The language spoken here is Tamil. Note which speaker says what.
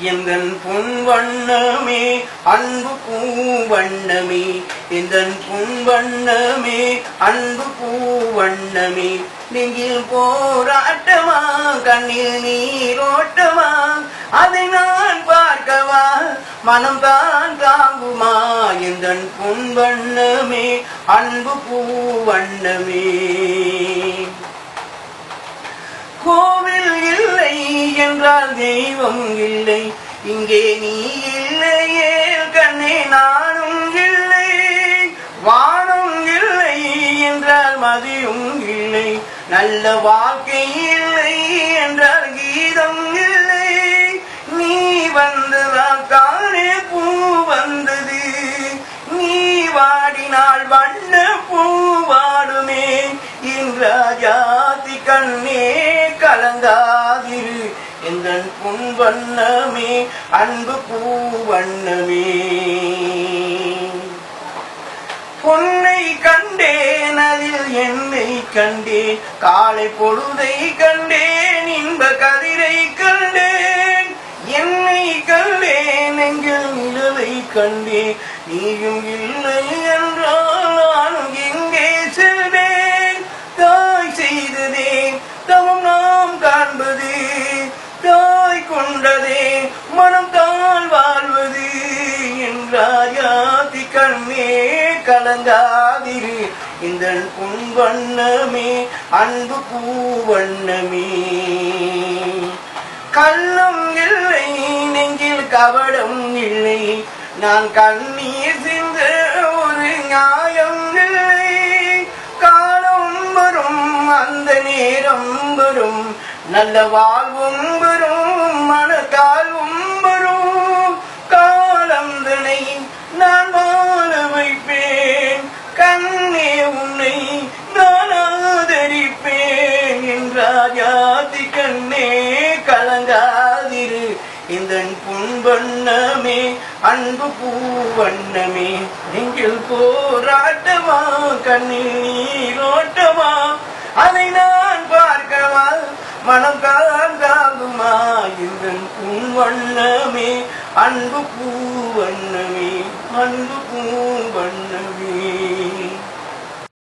Speaker 1: எந்தன் பொன் வண்ணமே அன்பு பூவண்ணமே எந்தன் பொன் வண்ணமே அன்பு பூவண்ணமே. நெஞ்சில் போராட்டமா கண்ணில் நீரோட்டமா அதை நான் பார்க்கவா மனம் தான் தாங்குமா? எந்தன் பொன் வண்ணமே அன்பு பூவண்ணமே கோவில் இல்லை என்றால் தெய்வம் இல்லை. இங்கே நீ இல்லையே கண்ணே நானும் இல்லை. வானும் இல்லை என்றால் மதியும் இல்லை. நல்ல வாழ்க்கை இல்லை என்றால் கீதம் இல்லை. நீ வந்ததால் தானே பூ வந்தது. நீ வாடினால் வண்ண பூ வாடுமே. இன்றாஜாதி கண்ணே கலங்காதிரு எந்தன் புன் வண்ணமே அன்பு பூ வண்ணமே. பொன்னை கண்டேன் அதில் என்னை கண்டேன் காலை பொழுதை கண்டேன் இன்ப கதிரை கண்டேன். என்னை கண்டேன் எங்கள் நிலவை கண்டேன் நீயும் இல்லை என்றால் நானும் கொண்டதே மனம் தான் வாழ்வது என்றார் யாதி கண்ணே கலங்காதிரு. இந்த புன்வண்ணமே அன்பு பூவண்ணமே. கள்ளம் இல்லை நெஞ்சில் கவடம் இல்லை. நான் கண்ணீர் சிந்த ஒரு நியாயம் இல்லை. காலம் வரும் அந்த நேரம் வரும். நல்ல வாழ்வும் வரும். ஞாதி கண்ணே கலங்காதிரு. இந்த புண்பண்ணமே அன்பு பூவண்ணமே. நீங்கள் போராட்டமா கண்ணில் நீரோட்டமா அதை நான் பார்க்கவா? மனம் காந்தாகுமா இந்த புண்வண்ணமே அன்பு பூவண்ணமே அன்பு பூவண்ணமே.